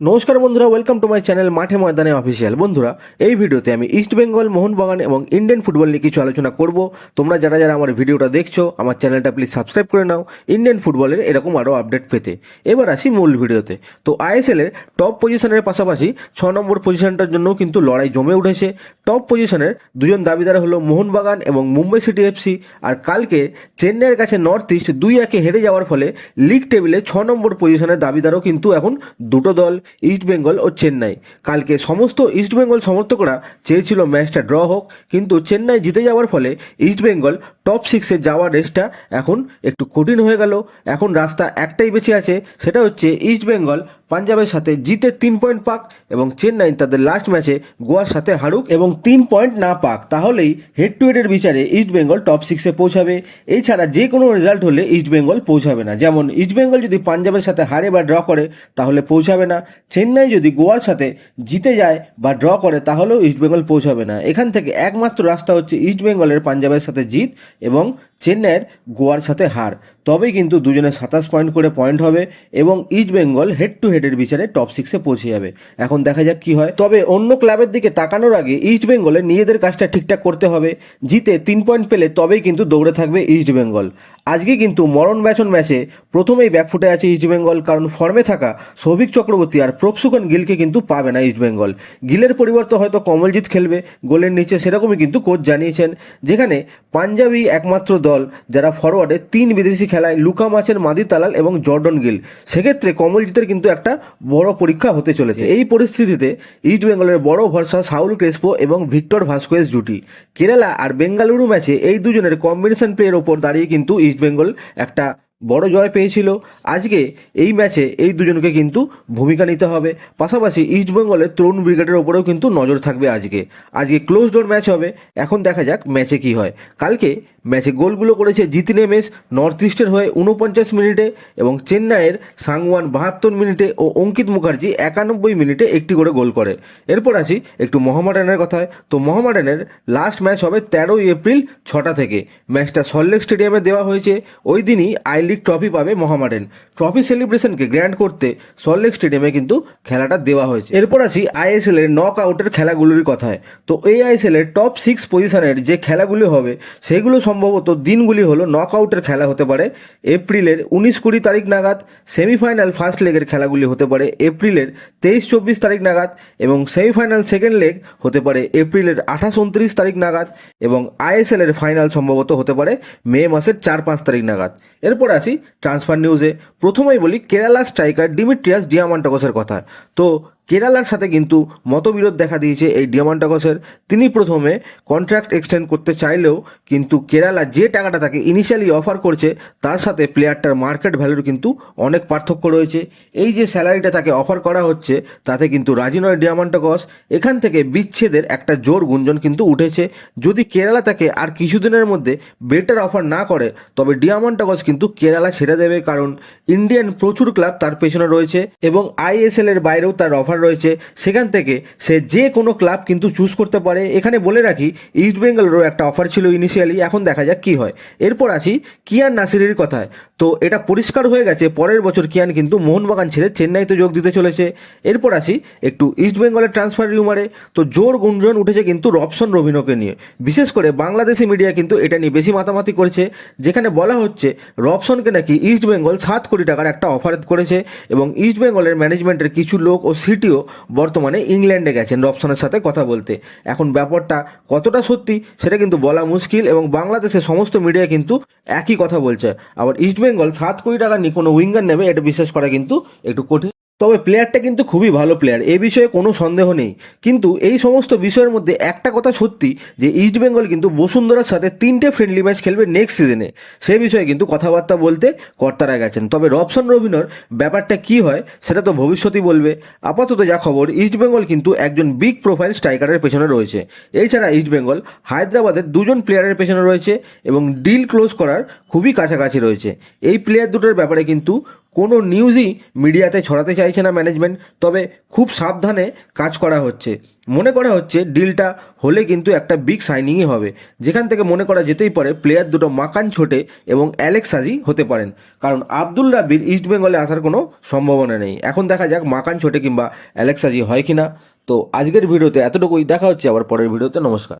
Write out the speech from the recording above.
নমস্কার বন্ধুরা welcome to my channel মাঠে ময়দানে অফিসিয়াল বন্ধুরা, এই ভিডিওতে আমি ইস্ট বেঙ্গল মোহনবাগান এবং ইন্ডিয়ান ফুটবল নিয়ে কিছু আলোচনা করব। তোমরা যারা যারা আমার ভিডিওটা দেখছ, আমার চ্যানেলটা প্লিজ সাবস্ক্রাইব করে নাও। ইন্ডিয়ান ফুটবলের এরকম আরও আপডেট পেতে। এবার আসি মূল ভিডিওতে। তো আইএসএল এর টপ পজিশনের পাশাপাশি ছ নম্বর পজিশনটার জন্য কিন্তু লড়াই জমে উঠেছে। টপ পজিশনের দুজন দাবিদার হলো মোহনবাগান এবং মুম্বাই সিটি এফসি আর কালকে চেন্নাইয়ের কাছে নর্থ ইস্ট দুই একে হেরে যাওয়ার ফলে লিগ টেবিলে ছ নম্বর পজিশনের দাবিদারও কিন্তু এখন দুটো দল। ইস্ট বেঙ্গল ও চেন্নাই। কালকে সমস্ত ইস্টবেঙ্গল সমর্থকরা চেয়েছিল ম্যাচটা ড্র হোক, কিন্তু চেন্নাই জিতে যাওয়ার ফলে ইস্টবেঙ্গল টপ সিক্সে যাওয়ার রেসটা এখন একটু কঠিন হয়ে গেল। এখন রাস্তা একটাই বেঁচে আছে, সেটা হচ্ছে ইস্ট বেঙ্গল পাঞ্জাবের সাথে জিতে তিন পয়েন্ট পাক এবং চেন্নাই তাদের লাস্ট ম্যাচে গোয়ার সাথে হারুক এবং তিন পয়েন্ট না পাক, তাহলেই হেড টু হেডের বিচারে ইস্ট বেঙ্গল টপ সিক্সে পৌঁছাবে। এছাড়া যে কোনো রেজাল্ট হলে ইস্ট বেঙ্গল পৌঁছাবে না। যেমন ইস্ট বেঙ্গল যদি পাঞ্জাবের সাথে হারে বা ড্র করে, তাহলে পৌঁছাবে না। চেন্নাই যদি গোয়ার সাথে জিতে যায় বা ড্র করে, তাহলেও ইস্ট বেঙ্গল পৌঁছাবে না। এখান থেকে একমাত্র রাস্তা হচ্ছে ইস্ট বেঙ্গলের পাঞ্জাবের সাথে জিত এবং চেন্নাইয়ের গোয়ার সাথে হার। তবেই কিন্তু দুজনে সাতাশ পয়েন্ট করে পয়েন্ট হবে এবং ইস্ট বেঙ্গল হেড টু হেডের বিচারে টপ সিক্সে পৌঁছে যাবে। এখন দেখা যাক কি হয়। তবে অন্য ক্লাবের দিকে তাকানোর আগে ইস্ট বেঙ্গলে নিজেদের কাজটা ঠিকঠাক করতে হবে। জিতে তিন পয়েন্ট পেলে তবেই কিন্তু দৌড়ে থাকবে ইস্ট বেঙ্গল। আজকে কিন্তু মরণ ব্যাচন ম্যাচে প্রথমেই ব্যাকফুটে আছে ইস্ট বেঙ্গল কারণ ফর্মে থাকা সৌভিক চক্রবর্তী আর প্রফসুকন গিলকে কিন্তু পাবে না ইস্ট বেঙ্গল গিলের পরিবর্তে হয়তো কমলজিৎ খেলবে গোলের নিচে সেরকমই কিন্তু কোচ জানিয়েছেন যেখানে পাঞ্জাবি একমাত্র দল যারা ফরওয়ার্ডে তিন বিদেশি খেলায় লুকা মাছের মাদি তালাল এবং জর্ডন গিল। সেক্ষেত্রে কমলজিতের কিন্তু একটা বড় পরীক্ষা হতে চলেছে। এই পরিস্থিতিতে ইস্ট বেঙ্গলের বড় ভরসা সাউল ক্রেসপো এবং ভিক্টর ভাস্কোয়েস জুটি। কেরালা আর বেঙ্গালুরু ম্যাচে এই দুজনের কম্বিনেশন প্লেয়ের ওপর দাঁড়িয়ে কিন্তু ইস্ট বেঙ্গল একটা বড় জয় পেয়েছিল। আজকে এই ম্যাচে এই দুজনকে কিন্তু ভূমিকা নিতে হবে। পাশাপাশি ইস্টবেঙ্গলের তরুণ ব্রিগেডের ওপরেও কিন্তু নজর থাকবে আজকে। আজকে ক্লোজ ডোর ম্যাচ হবে। এখন দেখা যাক ম্যাচে কি হয়। কালকে ম্যাচে গোলগুলো করেছে জিতিন এমএস নর্থ ইস্টের হয়ে উনপঞ্চাশ মিনিটে এবং চেন্নাইয়ের সাংওয়ান বাহাত্তর মিনিটে ও অঙ্কিত মুখার্জি একানব্বই মিনিটে একটি করে গোল করে। এরপর আসি একটু মোহামেডানের কথায়। তো মোহামেডানের লাস্ট ম্যাচ হবে তেরোই এপ্রিল ছটা থেকে। ম্যাচটা সল্টলেক স্টেডিয়ামে দেওয়া হয়েছে। ওই দিনই আই লিগ ট্রফি পাবে মোহামেডান ট্রফি সেলিব্রেশনকে গ্র্যান্ড করতে সল্টলেক স্টেডিয়ামে কিন্তু খেলাটা দেওয়া হয়েছে। এরপর আসি আইএসএল এর নক আউটের খেলাগুলির কথায়। তো এই আইএসএল এর টপ সিক্স পজিশনের যে খেলাগুলি হবে, সেগুলো সম্ভবত দিনগুলি হলো নক আউটের খেলা হতে পারে। এপ্রিলের উনিশ কুড়ি তারিখ নাগাদ সেমিফাইনাল ফার্স্ট লেগের খেলাগুলি হতে পারে। এপ্রিলের তেইশ চব্বিশ তারিখ নাগাদ এবং সেমিফাইনাল সেকেন্ড লেগ হতে পারে। এপ্রিলের আঠাশ উনত্রিশ তারিখ নাগাদ এবং আইএসএল এর ফাইনাল সম্ভবত হতে পারে মে মাসের চার পাঁচ তারিখ নাগাদ। এরপর আসি ট্রান্সফার নিউজে প্রথমেই বলি কেরালা স্ট্রাইকার ডিমিট্রিয়াস ডিয়ামান্টাকসের কথা। তো কেরালার সাথে কিন্তু মতবিরোধ দেখা দিয়েছে এই ডিয়ামান্টাকসের তিনি প্রথমে কন্ট্রাক্ট এক্সটেন্ড করতে চাইলেও কিন্তু কেরালা যে টাকাটা তাকে ইনিশিয়ালি অফার করছে, তার সাথে প্লেয়ারটার মার্কেট ভ্যালুর কিন্তু অনেক পার্থক্য রয়েছে। এই যে স্যালারিটা তাকে অফার করা হচ্ছে, তাতে কিন্তু রাজি নয় ডিয়ামান্টাকস এখান থেকে বিচ্ছেদের একটা জোর গুঞ্জন কিন্তু উঠেছে। যদি কেরালা তাকে আর কিছুদিনের মধ্যে বেটার অফার না করে, তবে ডিয়ামান্টাকস কিন্তু কেরালা ছেড়ে দেবে, কারণ ইন্ডিয়ান প্রচুর ক্লাব তার পেছনে রয়েছে এবং আইএসএল এর বাইরেও তার অফার রয়েছে, সেখান থেকে সে যে কোনো ক্লাব কিন্তু চুজ করতে পারে। এখানে বলে রাখি ইস্ট বেঙ্গলেরও একটা অফার ছিল ইনিশিয়ালি এখন দেখা যাক কি হয়। এরপর আসি কিয়ান নাসিরের কথায়। তো এটা পরিষ্কার হয়ে গেছে, পরের বছর কিয়ান কিন্তু মোহনবাগান ছেড়ে চেন্নাইতে যোগ দিতে চলেছে। এরপর আসি একটু ইস্ট বেঙ্গলের ট্রান্সফার রিউমারে তো জোর গুঞ্জন উঠেছে কিন্তু রবসন রবিনোকে নিয়ে। বিশেষ করে বাংলাদেশি মিডিয়া কিন্তু এটা নিয়ে বেশি মাতামাতি করেছে, যেখানে বলা হচ্ছে রবসনকে নাকি ইস্ট বেঙ্গল সাত কোটি টাকার একটা অফার করেছে এবং ইস্ট বেঙ্গলের ম্যানেজমেন্টের কিছু লোক ও সিটিও বর্তমানে ইংল্যান্ডে গেছেন রবসনের সাথে কথা বলতে। এখন ব্যাপারটা কতটা সত্যি সেটা কিন্তু বলা মুশকিল এবং বাংলাদেশের সমস্ত মিডিয়া কিন্তু একই কথা বলছে। আবার ইস্টবেঙ্গল সাত কোটি টাকা নিয়ে কোনো উইঙ্গার নেবে, এটা বিশ্বাস করা কিন্তু একটু কঠিন। তবে প্লেয়ারটা কিন্তু খুবই ভালো প্লেয়ার এ বিষয়ে কোনো সন্দেহ নেই। কিন্তু এই সমস্ত বিষয়ের মধ্যে একটা কথা সত্যি, যে ইস্ট বেঙ্গল কিন্তু বসুন্ধরার সাথে তিনটে ফ্রেন্ডলি ম্যাচ খেলবে নেক্সট সিজনে সে বিষয়ে কিন্তু কথাবার্তা বলতে কর্তারা গেছেন। তবে রবসন রবিনর ব্যাপারটা কি হয়, সেটা তো ভবিষ্যতই বলবে। আপাতত যা খবর ইস্ট বেঙ্গল কিন্তু একজন বিগ প্রোফাইল স্ট্রাইকারের পেছনে রয়েছে। এছাড়া ইস্ট বেঙ্গল হায়দ্রাবাদের দুজন প্লেয়ারের পেছনে রয়েছে এবং ডিল ক্লোজ করার খুবই কাছাকাছি রয়েছে। এই প্লেয়ার দুটোর ব্যাপারে কিন্তু কোনো নিউজই মিডিয়াতে ছড়াতে চাইছে না ম্যানেজমেন্ট তবে খুব সাবধানে কাজ করা হচ্ছে। মনে করা হচ্ছে ডিলটা হলে কিন্তু একটা বিগ সাইনিংই হবে। যেখান থেকে মনে করা যেতেই পারে প্লেয়ার দুটো মাকান ছোটে এবং অ্যালেক্স সাজি হতে পারেন। কারণ আব্দুল রাব্বির ইস্টবেঙ্গলে আসার কোনো সম্ভাবনা নেই। এখন দেখা যাক মাকান ছোটে কিংবা অ্যালেক্স সাজি হয় কিনা। তো আজকের ভিডিওতে এতটুকুই। দেখা হচ্ছে আবার পরের ভিডিওতে। নমস্কার।